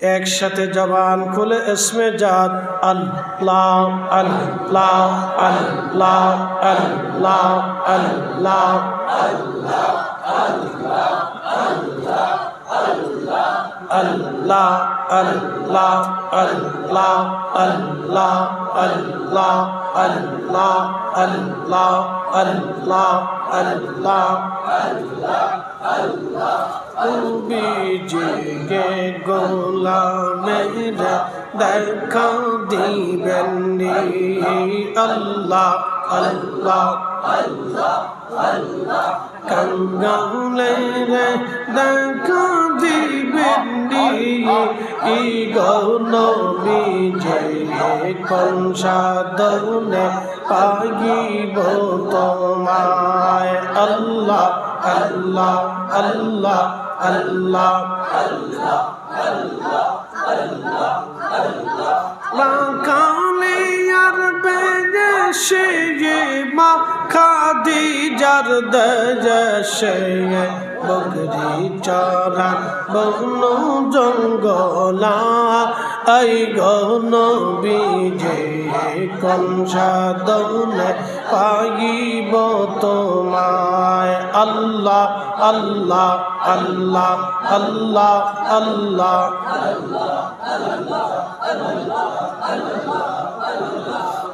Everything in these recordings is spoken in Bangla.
ایک شت زبان کھل اس میں جات اللہ اللہ اللہ اللہ اللہ اللہ اللہ আল্লাহ আল্লাহ আল্লাহ আল্লাহ আল্লাহ আল্লাহ আল্লাহ আল্লাহ আল্লাহ আল্লাহ। আল্লাহ বিজে গোলামের দেখা দিবেন আল্লাহ আল্লাহ কঙ্গালের দেখা দিবেন ই গৌনবীজে কোন সাধনে পাগিব তোমায়? আল্লাহ আল্লাহ আল্লাহ আল্লাহ। মাকালিয়ার বেদেশে মা খাদিজার দেশে বকরি চরা বন জঙ্গলা আই গন বিজে কোন সাধনে পাইব তোমায় আল্লাহ আল্লাহ আল্লাহ আল্লাহ আল্লাহ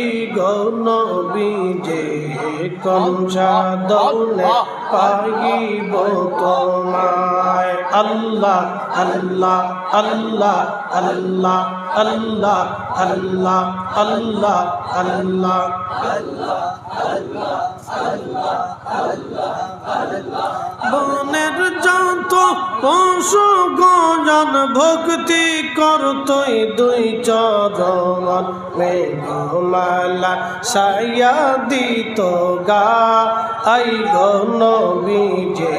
ই গৌন বিজে কমসা দৌলে পাইব তোমায়। আল্লাহ আল্লাহ আল্লাহ আল্লাহ আল্লাহ আল্লাহ আল্লাহ আল্লাহ। বনের যত পশু গজন, ভক্তি করতই দুই চরণ। মেঘমালা সায়া দিত গা। আই গন বিজে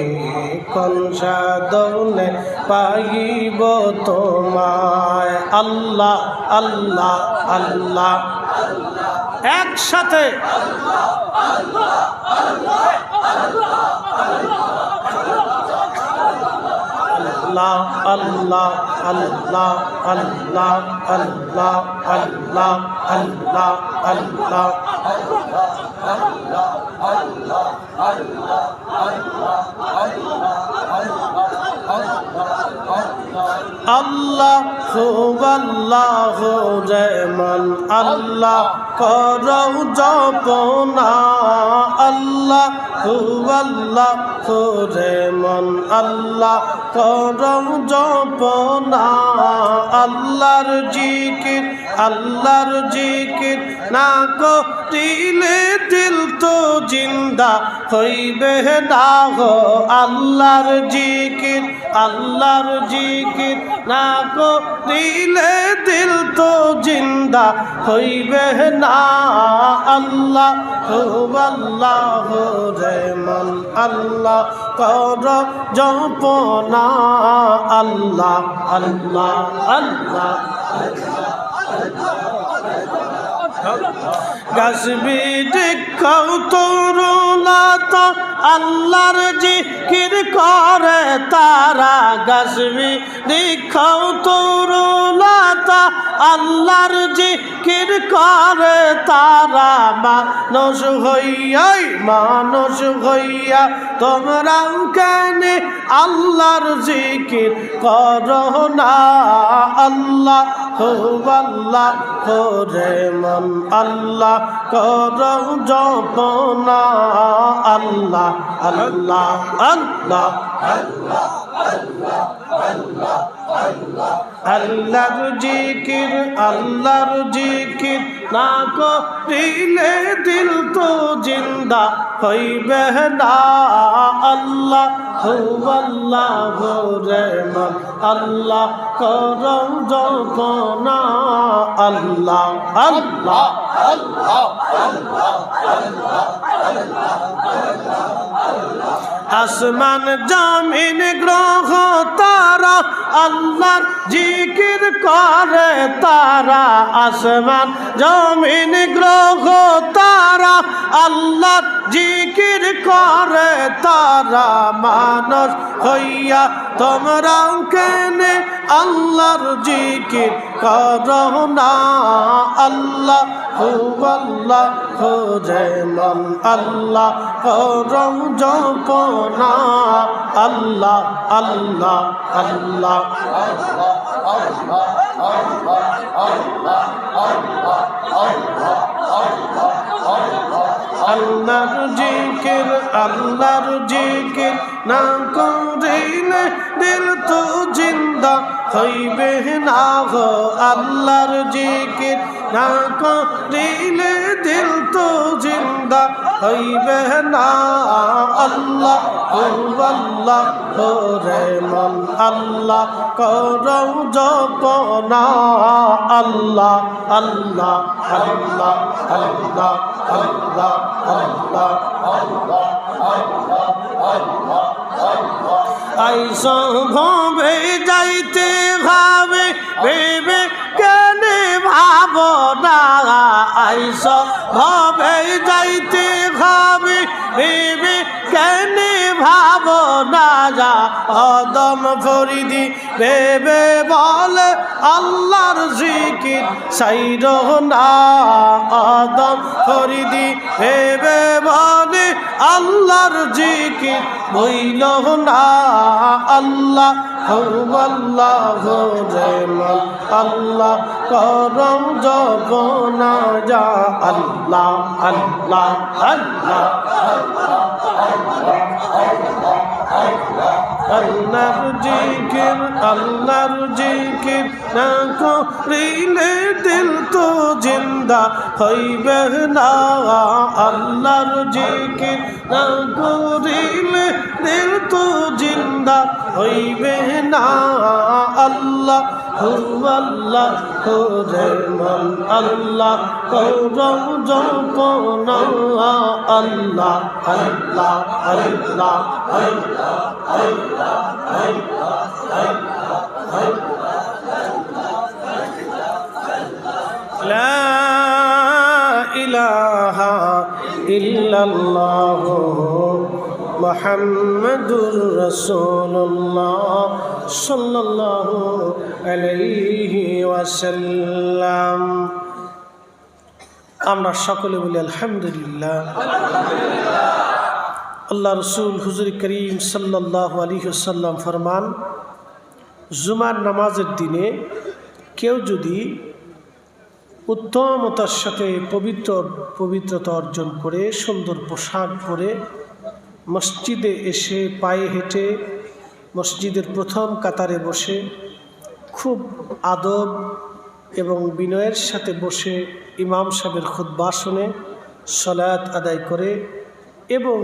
কোন সাধনে পাইব তোমায়? আল্লাহ আল্লাহ আল্লাহ। একসাথে। আল্লাহ আল্লাহ আল্লাহ আল্লাহ আল্লাহ আল্লাহ আল্লাহ আল্লাহ। আল্লাহ খুব আল্লাহ যেমন আল্লাহ। করৌ জপনা আল্লাহ খুব করে মন আল্লাহ করৌ জপনা আল্লাহর জিকির আল্লাহর জিকির না করিলে দিল তো জিন্দা হইবে না আল্লাহর জিকির আল্লাহর জিকির না করিলে দিল তো জিন্দা হইবে না। আল্লাহ আল্লাহ রেমন আল্লাহ কর জপনা। আল্লাহ আল্লাহ আল্লাহ। গাছবি দেখাও তরুণাত আল্লাহর জিকির করে তারা। গাছবি দেখাও তরুণাত আল্লাহর জিকির করে তারা। মানুষ হইয়াই, মানুষ হইয়া তোমরা কেন আল্লাহর জিকির করো না? আল্লাহ আল্লাহ করে মন আল্লাহ কর জপনা আল্লাহ আল্লাহ আল্লাহ আল্লাহর জিকির আল্লাহর জিকির না করিলে দিল তো জিন্দা হইবে না আল্লাহ আল্লাহ রেমন আল্লাহ কর জপনা আল্লাহ আল্লাহ আল্লাহ আল্লাহ আল্লাহ আল্লাহ। আসমান জমিন গ্রহ তারা আল্লাহর জিকির করে তারা। আসমান জমিন গ্রহ তারা আল্লাহর জিকির করে তারা। মানুষ হইয়া তোমরা কেনে আল্লাহর জিকির করো না আল্লাহ হু আল্লাহ হো মন আল্লাহ করম জপনা আল্লাহ আল্লাহ আল্লাহ। আল্লাহর জিকির আল্লাহর জিকির না করিলে দিল তো জিন্দা হইবে না গো। আল্লাহর জিকির না করিলে দিল তো জিন্দা হইবে না। আল্লাহ ও আল্লাহ ও রে মন আল্লাহ করৌ জপনা। আল্লাহ আল্লাহ আল্লাহ আল্লাহ। আল্লাহ আল্লাহ আইস ভবে যাইতে ভাবে ভেবে কেনে ভাবনা আইস ভবে যাইতে ভাবে ভেবে কেনে ভাবনা যা অদম ফরিদি ভেবে বলে, আল্লাহর জিকির সাইর না। আদম ফরিদি ভেবে বলে, আল্লাহর জিকির বইল না। আল্লাহ আল্লাহ যেমন আল্লাহ করম জব না যা আল্লাহ আল্লাহ আল্লাহ আল্লাহর জিকির আল্লাহর জিকির না করিলে দিল তো জিন্দা হইবে না। আল্লাহর জিকির না করিলে দিল তো জিন্দা হইবে না। আল্লাহ আল্লাহ হো রে মন আল্লাহ করম জপনা আল্লাহ আল্লাহ আল্লাহ আল্লাহ لا إله إلا الله মোহাম্মদুর রসুল্লাহ সাল্লাহ আলাইহি ওয়াসাল্লাম। আমরা সকলে বলি আলহামদুলিল্লাহ। আল্লাহ রসুল হুজুর করিম সাল্লাহ আলী সাল্লাম ফরমান, জুমার নামাজের দিনে কেউ যদি উত্তমতার সাথে পবিত্র পবিত্রতা অর্জন করে, সুন্দর পোশাক পরে মসজিদে এসে পায়ে হেঁটে মসজিদের প্রথম কাতারে বসে খুব আদব এবং বিনয়ের সাথে বসে ইমাম সাহেবের খুদ্া শুনে সলায়াত আদায় করে এবং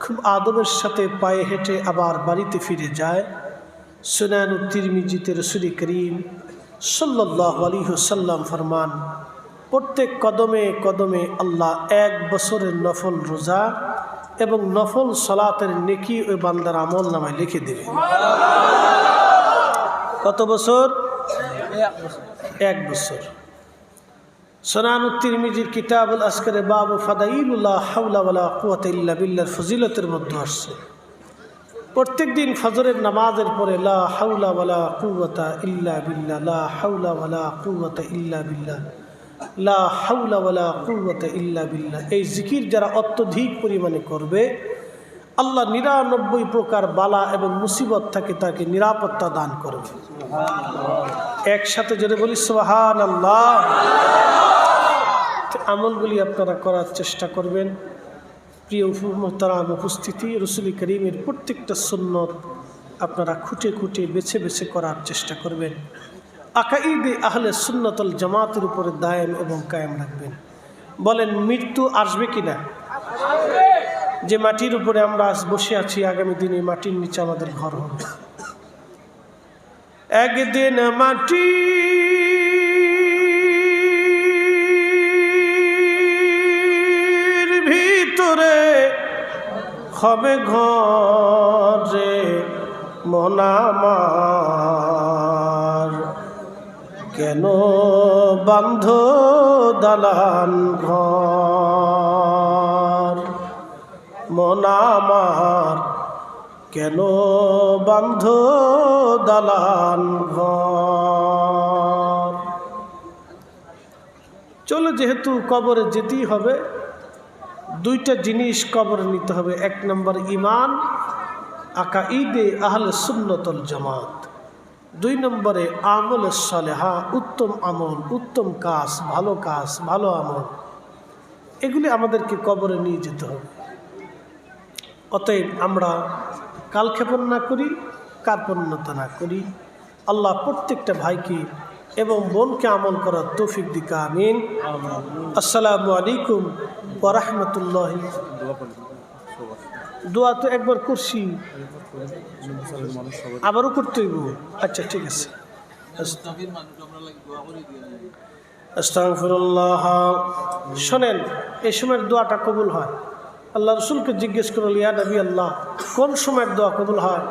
খুব আদবের সাথে পায়ে হেঁটে আবার বাড়িতে ফিরে যায়। সুনায়ন তিরমিজিতে রসুলি করিম সাল্লাহ আলী সাল্লাম ফরমান, প্রত্যেক কদমে কদমে আল্লাহ এক বছরের নফল রোজা এবং নফল সলাতের নেকি ওই বান্দার আমল নামায় লিখে দেবে। কত বছর? এক বছর। সোনানুত্তির মিজির কিতাবুল আসকারে বাবু ফাদাইলুল্লাহ হাউলা কুয়াত ইল্লা বিল্লার ফজিলতের মধ্যে আসছে। প্রত্যেক দিন ফজরের নামাজের পরে লা হাউলা ওয়ালা কুওয়াতা ইল্লা বিল্লা লা হাউলা ওয়ালা কুওয়াতা ইল্লা বিল্লাহ। লা হাউলা ইল্লা বিল্লাহ। এই জিকির যারা অত্যধিক পরিমাণে করবে, আল্লাহ নিরানব্বই প্রকার বালা এবং মুসিবত থাকে তাকে নিরাপত্তা দান করবে। একসাথে যদি বলি সোহান আল্লাহ আমলগুলি আপনারা করার চেষ্টা করবেন। প্রিয় মোহতারাম, উপস্থিতি রসুলি করিমের প্রত্যেকটা সুন্নত আপনারা খুঁটে খুঁটে বেছে বেছে করার চেষ্টা করবেন। আকাইদে আহলে সুন্নতল জামাতের উপরে দায়েম এবং কায়েম রাখবেন। বলেন, মৃত্যু আসবে কি না যে মাটির উপরে আমরা আজ বসে আছি, আগামী দিনে মাটির নিচে আমাদের ঘর হবে। একদিন মাটি ভিতরে হবে ঘরে মনামার কেন বান্ধ দালান ঘর? মনামার কেন বান্ধ দালান ঘর? চলো যেহেতু কবরে যেতেই হবে, দুইটা জিনিস কবরে নিতে হবে। এক নম্বর ইমান আকা ঈদে আহলে সুন্নতল জামাত। দুই নম্বরে আমল সালেহা উত্তম আমল উত্তম কাজ ভালো কাজ ভালো আমল। এগুলি আমাদেরকে কবরে নিয়ে যেতে হবে। অতএব আমরা কালক্ষেপণ না করি কার্পণ্যতা না করি। আল্লাহ প্রত্যেকটা ভাইকে এবং বোনকে আমল করার তৌফিক দিকা আমিন। আসসালামু আলাইকুম ওরহমতুল্লাহ দোয়া তো একবার করছি। আবারও করতে হইব। আচ্ছা ঠিক আছে। শোনেন এই সময়ের দোয়াটা কবুল হয়। আল্লাহ রসুলকে জিজ্ঞেস করল, ইয়া নবী আল্লাহ, কোন সময়ের দোয়া কবুল হয়?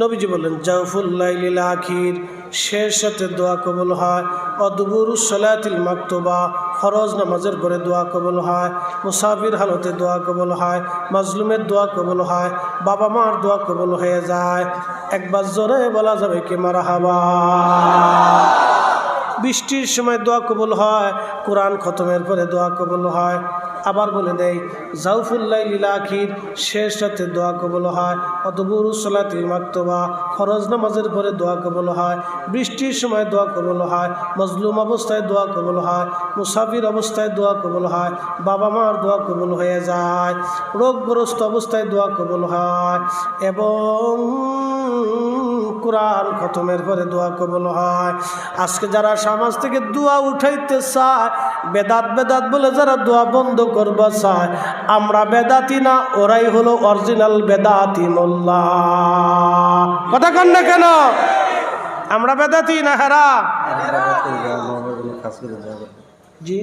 নবীজি বললেন জাউফুল্লাইল আখির। শেষ সাথে দোয়া কবুল হয়। অদবুর সলাতিল মাকতবা, ফরজ নামাজের পরে দোয়া কবুল হয়। মুসাফির হালতে দোয়া কবুল হয়। মাজলুমের দোয়া কবুল হয়। বাবা মার দোয়া কবুল হয়ে যায়। একবার জোরে বলা যাবে কি মারা হাবা বৃষ্টির সময় দোয়া কবুল হয়। কোরআন খতমের পরে দোয়া কবুল হয়। আবার বলে দেয় জাউফুল্লাহ লীলাখির শেষ রাতে দোয়া কবল হয়। অতবুর সলাতিল মাকতবা, ফরজ নামাজের পরে দোয়া কবল হয়। বৃষ্টির সময় দোয়া কবল হয়। মজলুম অবস্থায় দোয়া কবল হয়। মুসাফির অবস্থায় দোয়া কবল হয়। বাবা মার দোয়া কবল হয়ে যায়। রোগগ্রস্ত অবস্থায় দোয়া কবল হয়। এবং কোরআন খতমের পরে দোয়া কবল হয়। আজকে যারা সমাজ থেকে দোয়া উঠাইতে চায়, বেদাত বেদাত বলে যারা দোয়া বন্ধ করবা চায়, আমরা বেদাতি না, ওরাই হলো অরিজিনাল বেদাতি মোল্লা। কথা কন না কেন? আমরা বেদাতি না হেরা? জি।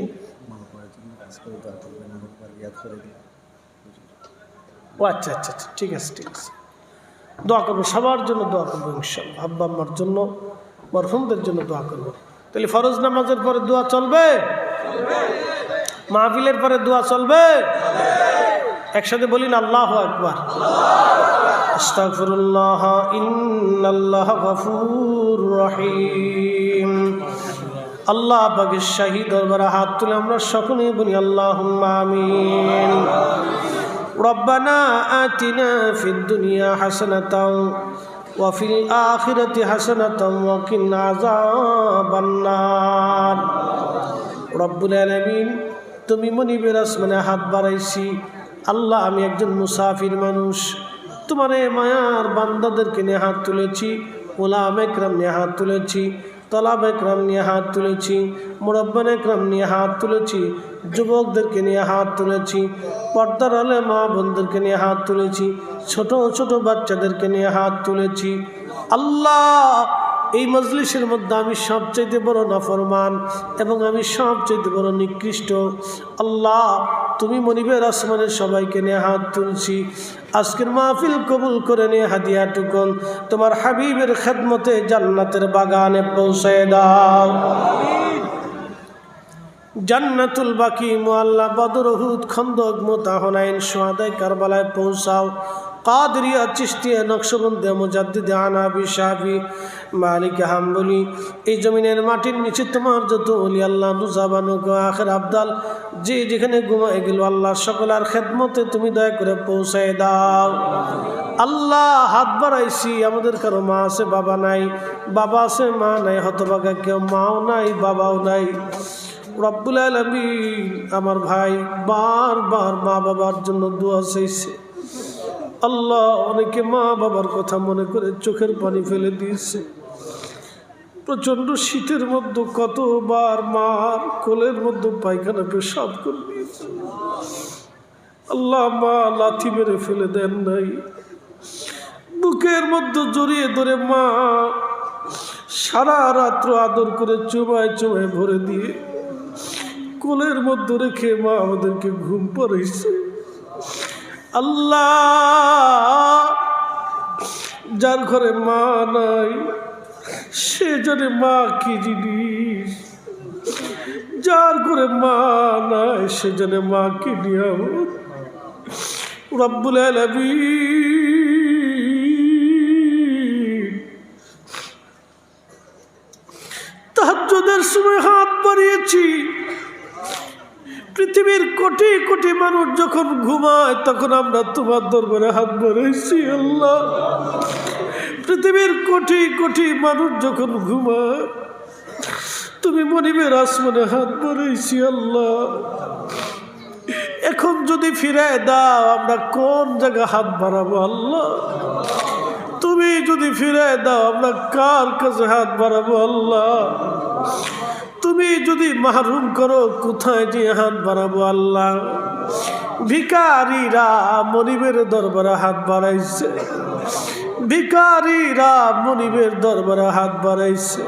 ও আচ্ছা আচ্ছা আচ্ছা ঠিক আছে ঠিক আছে। দোয়া করব, সবার জন্য দোয়া করব ইনশাল্লাহ আব্বা আম্মার জন্য, মরহুমদের জন্য দোয়া করব। তাহলে ফরজ নামাজের পরে দোয়া চলবে? মাহফিলের পরে দোয়া চলবে? একসাথে বলি না, আল্লাহ আকবার। আস্তাগফিরুল্লাহ, ইন্নাল্লাহ গফুর রহিম। আল্লাহ পাকের শাহী দরবারে হাত তুলে আমরা সকলেই বলি আল্লাহ আমিন। ربنا آتنا في الدنيا حسنة وفي الآخرة حسنة وقنا عذاب النار رب العالمين তুমি মনিবের আসমানে হাত বাড়াইছি আল্লাহ আমি একজন মুসাফির মানুষ তোমার এ মায়ার বান্দাদেরকে নিয়ে হাত তুলেছি ওলাম একরাম নিয়ে হাত তুলেছি তলাব একরাম নিয়ে হাত তুলেছি, মুরব্বান একরাম নিয়ে হাত তুলেছি, যুবকদেরকে নিয়ে হাত তুলেছি, পর্দার আলে মা বোনদেরকে নিয়ে হাত তুলেছি, ছোট ছোট বাচ্চাদেরকে নিয়ে হাত তুলেছি। আল্লাহ, এই মজলিসের মধ্যে আমি সবচাইতে বড় নফরমান এবং আমি সবচাইতে বড় নিকৃষ্ট। আল্লাহ তুমি মনিবের আসমানের সবাইকে নিয়ে হাত তুলছি। আজকের মাহফিল কবুল করে নিয়ে হাদিয়া টুকন তোমার হাবিবের খেদমতে জান্নাতের বাগানে পৌঁছে দাও। জান্নাতুল বাকি মোয়াল্লা বদরহুদ খন্দক মোতাহনাইন সোয়াদাই কারবালায় পৌঁছাও। কাদরিয়া চিস্তিয়া নকশবন্দে মুজাদ্দিদে আনাবি শাহি মালিক হাম্বলি, এই জমিনের মাটির নিচে তোমার যত অলি আল্লাহ, নুজাবানু আখের আবদাল। যে যেখানে ঘুমায় গেল আল্লাহ সকলার খেদমতে তুমি দয়া করে পৌঁছায় দাও। আল্লাহ হাত বাড়াইছি, আমাদের কারও মা আছে, বাবা নাই। বাবা আছে, মা নাই হতবাগা কেউ মাও নাই, বাবাও নাই। রব্বুল আলমিন আমার ভাই বারবার মা বাবার জন্য দোয়া চাইছে। আল্লাহ অনেকে মা বাবার কথা মনে করে চোখের পানি ফেলে দিয়েছে। প্রচণ্ড শীতের মধ্যে কতবার মার কোলের মধ্যে পায়খানা পেশাব করে দিয়েছে। আল্লাহ মা লাথি মেরে ফেলে দেন নাই। বুকের মধ্যে জড়িয়ে ধরে মা সারা রাত্র আদর করে চুমায় চুমায় ভরে দিয়ে কোলের মধ্যে রেখে মা আমাদেরকে ঘুম পাড়াইছে। আল্লাহ। যার ঘরে মা নাই, সে জানে মা কি জিনিস। যার ঘরে মা নাই, সে জানে মা কি নিয়ামত। রব্বুল তাহাজ্জুদের সময় হাত বাড়িয়েছি। পৃথিবীর কোটি কোটি মানুষ যখন ঘুমায়, তখন আমরা তোমার দরবারে হাত বাড়াইছি, আল্লাহ। পৃথিবীর কোটি কোটি মানুষ যখন ঘুমায়, তুমি মনিবের আসমানে হাত বাড়াইছি, আল্লাহ। এখন যদি ফিরে দাও, আমরা কোন জায়গায় হাত বাড়াবো, আল্লাহ? তুমি যদি ফিরে দাও, আমরা কার কাছে হাত বাড়াবো, আল্লাহ? তুমি যদি মাহরুম করো, কোথায় যে হাত বাড়াবো আল্লাহ? ভিকারীরা মনিবের দরবারে হাত বাড়াইছে। ভিকারীরা মনিবের দরবারে হাত বাড়াইছে।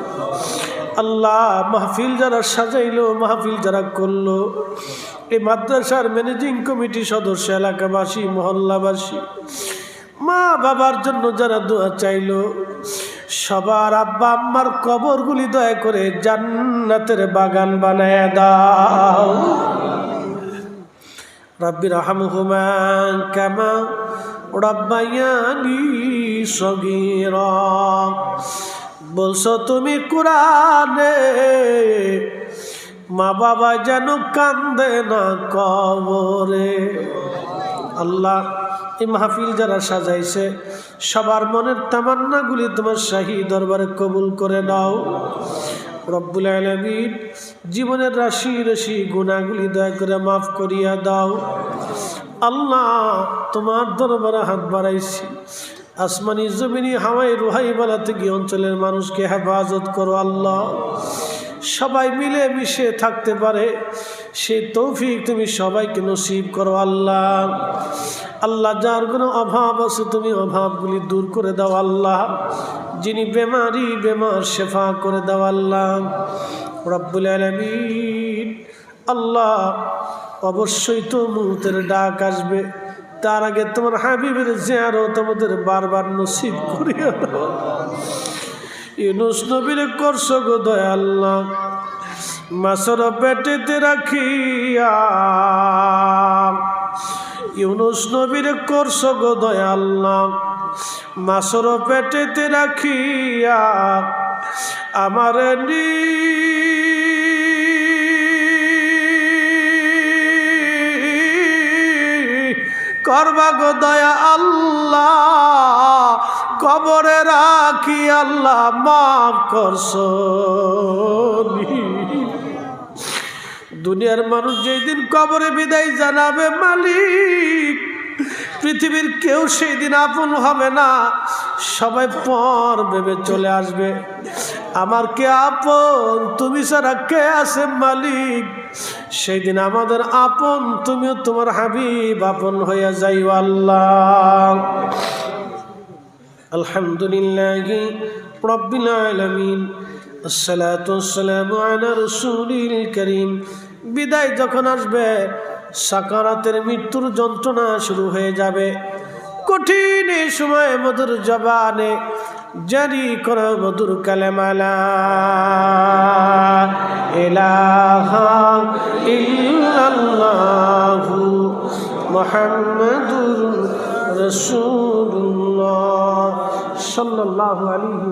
আল্লাহ মাহফিল যারা সাজাইলো, মাহফিল যারা করল, এই মাদ্রাসার ম্যানেজিং কমিটি সদস্য, এলাকাবাসী, মহল্লাবাসী মা বাবার জন্য যারা দোয়া চাইলো সবার আব্বা আম্মার কবরগুলি দয়া করে জান্নাতের বাগান বানায় দাও। রব্বির রহমহুমা কামা রব্বায়ানি সগীরা। বলছো তুমি কোরআনে, মা বাবা যেন কান্দে না কবরে। আল্লাহ। এই মাহফিল যারা সাজাইছে, সবার মনের তামান্নাগুলি তোমার শাহী দরবারে কবুল করে নাও। রব্বুল আলমিন জীবনের রাশি রাশি গুণাগুলি দয়া করে মাফ করিয়া দাও। আল্লাহ তোমার দরবারে হাত বাড়াইছি। আসমানি জমিনি হাওয়াই রুহাই বেলা থেকে অঞ্চলের মানুষকে হেফাজত করো আল্লাহ। সবাই মিলে মিশে থাকতে পারে। সেই তৌফিক তুমি সবাইকে নসিব করো আল্লাহ। আল্লাহ, যার কোনো অভাব আছে তুমি অভাবগুলি দূর করে দাও আল্লাহ। যিনি বেমারি, বেমার শেফা করে দাও আল্লাহ। রব্বুল আলমিন, আল্লাহ অবশ্যই তো মুহূর্তের ডাক আসবে। তার আগে তোমার হাবিবের জিয়ারত তোমাদের বারবার নসিব করিয়া দাও ইউনুস নবীর করছ গো দয়াল্লাহ মাসর পেটেতে রাখিয়া। ইউনুস নবীর করছ গো দয়াল্লাহ মাসর পেটেতে রাখিয়া আমার নি করবা দয়া আল্লাহ, কবরে রাখি আল্লাহ, মাফ করছ দুনিয়ার মানুষ যেই দিন কবরে বিদায় জানাবে মালিক, পৃথিবীর কেউ সেই দিন আপন হবে না। সবাই পর ভেবে চলে আসবে, আমার কে আপন, তুমি ছাড়া কে আছে মালিক? সেই দিন আমাদের আপন, তুমিও তোমার হাবিব আপন হইয়া যাইও আল্লাহ। আলহামদুলিল্লাহ রব্বিল আলামিন আলা রাসূলিল করিম। বিদায় যখন আসবে, সাকারাতের মৃত্যুর যন্ত্রণা শুরু হয়ে যাবে। কঠিন এই সময় মধুর জবানে জারি করো মধুর কালেমালা। ইলাহা ইল্লাল্লাহু মুহাম্মাদুর রাসূলুল্লাহ সাল্লাল্লাহু আলাইহি